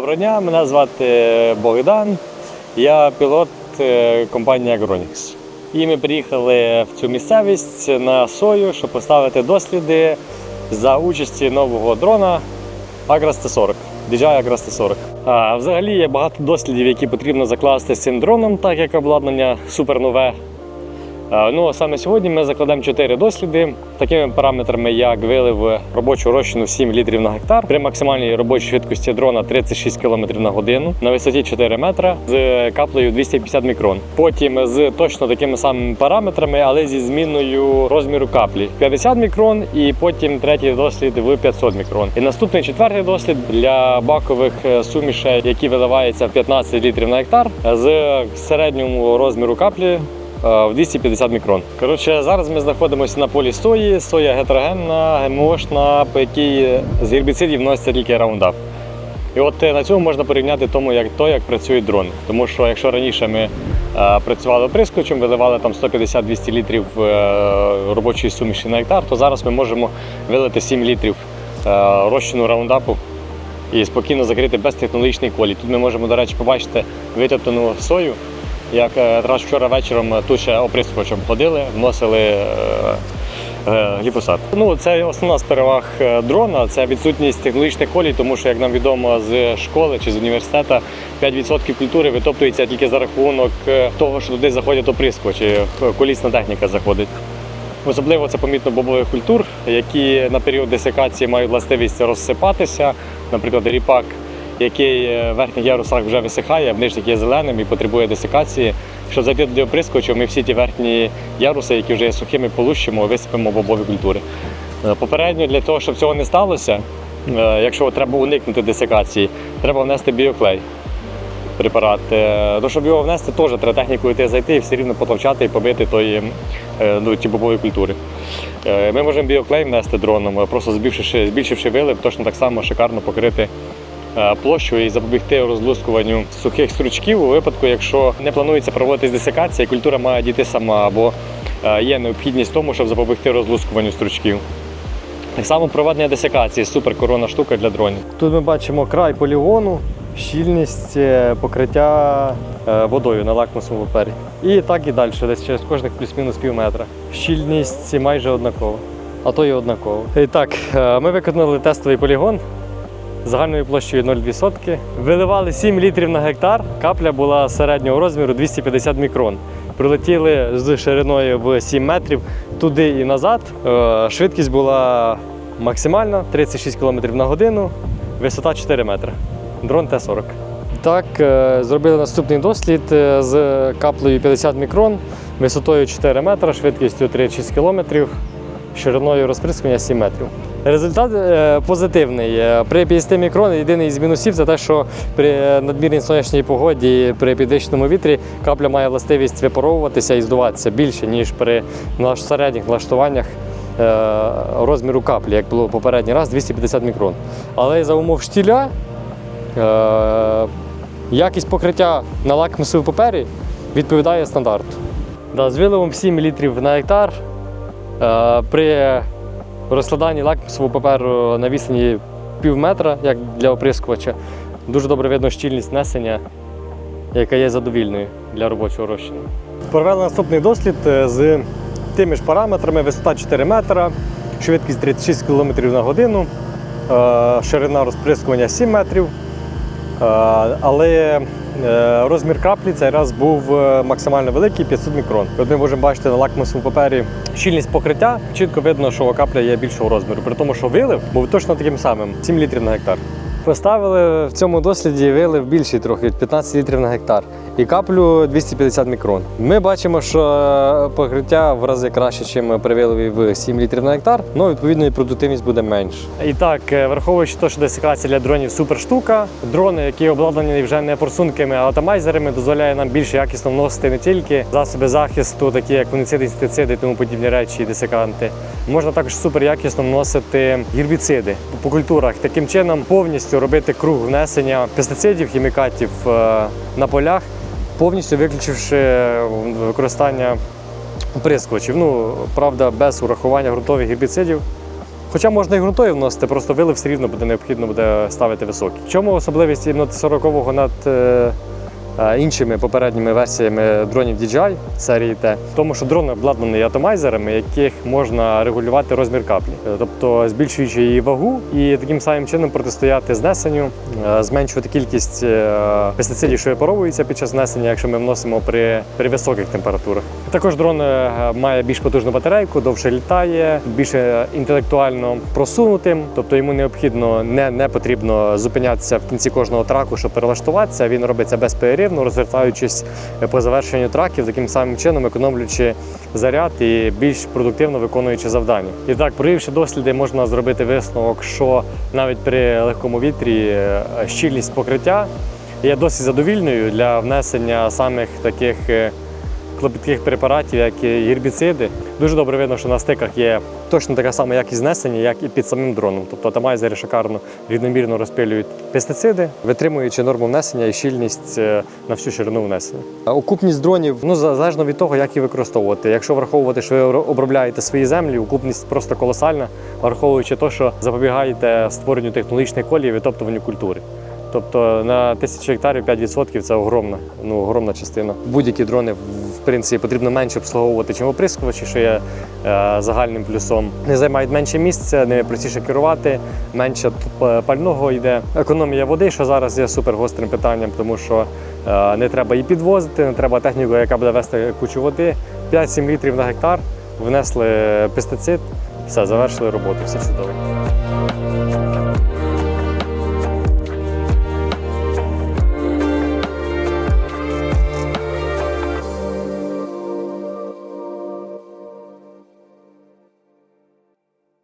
Доброго дня, мене звати Богдан. Я пілот е, компанії Agronix. І ми приїхали в цю місцевість на сою, щоб поставити досліди за участі нового дрона Agras T40. DJI Agras T40. А, взагалі є багато дослідів, які потрібно закласти з цим дроном, так як обладнання супернове. А, Ну, а саме сьогодні ми закладемо 4 досліди такими параметрами, як вилив робочу розчину 7 літрів на гектар при максимальній робочій швидкості дрона 36 км на годину на висоті 4 метра з каплею 250 мікрон. Потім з точно такими самими параметрами, але зі зміною розміру каплі 50 мікрон, і потім третій дослід в 500 мікрон. І наступний четвертий дослід для бакових е, сумішей, які виливаються в 15 літрів на гектар з середньому розміру каплі е, в 250 мікрон. Коротше, зараз ми знаходимося на полі сої. Соя гетерогенна, ГМОшна, по якій з гербіцидів вноситься тільки раундап. І от е, на цьому можна порівняти тому, як то, як працюють дрони. Тому що якщо раніше ми е, працювали оприскувачем, виливали там 150-200 літрів е, робочої суміші на гектар, то зараз ми можемо вилити 7 літрів е, розчину раундапу і спокійно закрити безтехнологічний колій. Тут ми можемо, до речі, побачити витоптану сою. Як е, якраз вчора вечором тут ще оприскувачем ходили, вносили е, е, гліфосат. Ну, це основна з переваг е, дрона, це відсутність технологічних колій, тому що, як нам відомо з школи чи з університету, 5% культури витоптується тільки за рахунок е, того, що туди заходять оприскувачі, е, колісна техніка заходить. Особливо це помітно бобових культур, які на період десикації мають властивість розсипатися. Наприклад, ріпак, який е, в верхніх ярусах вже висихає, в нижніх є зеленим і потребує десикації. Щоб зайти до оприскувачів, ми всі ті верхні яруси, які вже є сухими, полущимо, висипемо бобові культури. Е, Попередньо для того, щоб цього не сталося, е, якщо треба уникнути десикації, треба внести біоклей препарат. Ну, щоб його внести, теж треба технікою йти зайти і все рівно потовчати і побити тої, ну, ті бобові культури. Ми можемо біоклей внести дроном, просто збільшивши, збільшивши вилив, точно так само шикарно покрити площу і запобігти розлускуванню сухих стручків у випадку, якщо не планується проводитись десикація, культура має дійти сама або е, є необхідність тому, щоб запобігти розлускуванню стручків. Так само проведення десикації супер корона штука для дронів. Тут ми бачимо край полігону, щільність е, покриття е, водою на лакмусовому папері. І так і далі, десь через кожних плюс-мінус пів метра. Щільність майже однакова, а то і однакова. І так, е, ми виконали тестовий полігон загальною площею 0,2 сотки. Виливали 7 літрів на гектар. Капля була середнього розміру 250 мікрон. Прилетіли з шириною в 7 метрів туди і назад. Е, Швидкість була максимальна 36 км на годину, висота 4 метри. Дрон Т-40. Так, е, зробили наступний дослід е, з каплею 50 мікрон, висотою 4 метри, швидкістю 36 км, шириною розприскування 7 метрів. Результат е, позитивний. Е, При 50 мікрон єдиний з мінусів це те, що при надмірній сонячній погоді, при підвищеному вітрі капля має властивість випаровуватися і здуватися більше, ніж при середніх налаштуваннях е, розміру каплі, як було попередній раз 250 мікрон. Але за умов штіля якість покриття на лакмусовій папері відповідає стандарту. Да, з виливом 7 літрів на гектар при розкладанні лакмусового паперу на відстані пів метра, як для оприскувача, дуже добре видно щільність несення, яка є задовільною для робочого розчину. Провели наступний дослід е, з тими ж параметрами: висота 4 метра, швидкість 36 км на годину, е, ширина розприскування 7 метрів. Е, Але е, розмір краплі цей раз був е, максимально великий 500 мікрон. От ми можемо бачити на лакмусовому папері щільність покриття. Чітко видно, що капля є більшого розміру, при тому, що вилив був точно таким самим 7 літрів на гектар. Поставили в цьому досліді вилив більший трохи 15 літрів на гектар і каплю 250 мікрон. Ми бачимо, що покриття в рази краще, ніж при виливі в 7 літрів на гектар, але відповідно і продуктивність буде менша. І так, е, враховуючи те, що десикація для дронів супер штука, дрони, які обладнані вже не форсунками, а атомайзерами, дозволяє нам більш якісно вносити не тільки засоби захисту, такі як фунгіциди, інсектициди і тому подібні речі, десиканти. Можна також супер якісно вносити гербіциди по культурах. Таким чином повністю робити круг внесення пестицидів, хімікатів е, на полях, повністю виключивши використання прискочів. Ну, правда, без урахування ґрунтових гербіцидів, Хоча можна і ґрунтові вносити, просто вилив все рівно буде необхідно буде ставити високий. В чому особливість іменно 40-го над е, е, іншими попередніми версіями дронів DJI серії T? Тому, що дрон обладнаний атомайзерами, яких можна регулювати розмір каплі, Е, тобто збільшуючи її вагу і таким самим чином протистояти знесенню, е, зменшувати кількість е, пестицидів, що випаровуються під час знесення, якщо ми вносимо при, при високих температурах. Також дрон е, має більш потужну батарейку, довше літає, більше інтелектуально просунутим, тобто йому необхідно не, не потрібно зупинятися в кінці кожного траку, щоб перелаштуватися. Він робиться безперервно, розвертаючись по завершенню траків, таким самим чином економлюючи заряд і більш продуктивно виконуючи завдання. І так, провівши досліди, можна зробити висновок, що навіть при легкому вітрі е, щільність покриття є досить задовільною для внесення самих таких е, клопітких препаратів, як і гербіциди. Дуже добре видно, що на стиках є точно така сама якість знесення, як і під самим дроном. Тобто атомайзери шикарно рівномірно розпилюють пестициди, витримуючи норму внесення і щільність е, на всю ширину внесення. Окупність дронів ну залежно від того, як їх використовувати. Якщо враховувати, що ви обробляєте свої землі, окупність просто колосальна, враховуючи те, що запобігаєте створенню технологічних колій, витоптуванню культури. Тобто на тисячу гектарів 5% це огромна, ну огромна частина. Будь-які дрони в принципі потрібно менше обслуговувати, чим оприскувачі, що є е, загальним плюсом. Не займають менше місця, не простіше керувати, менше пального йде. Економія води, що зараз є супер гострим питанням, тому що е, не треба її підвозити, не треба техніку, яка буде вести кучу води. 5-7 літрів на гектар, внесли пестицид, все, завершили роботу, все чудово.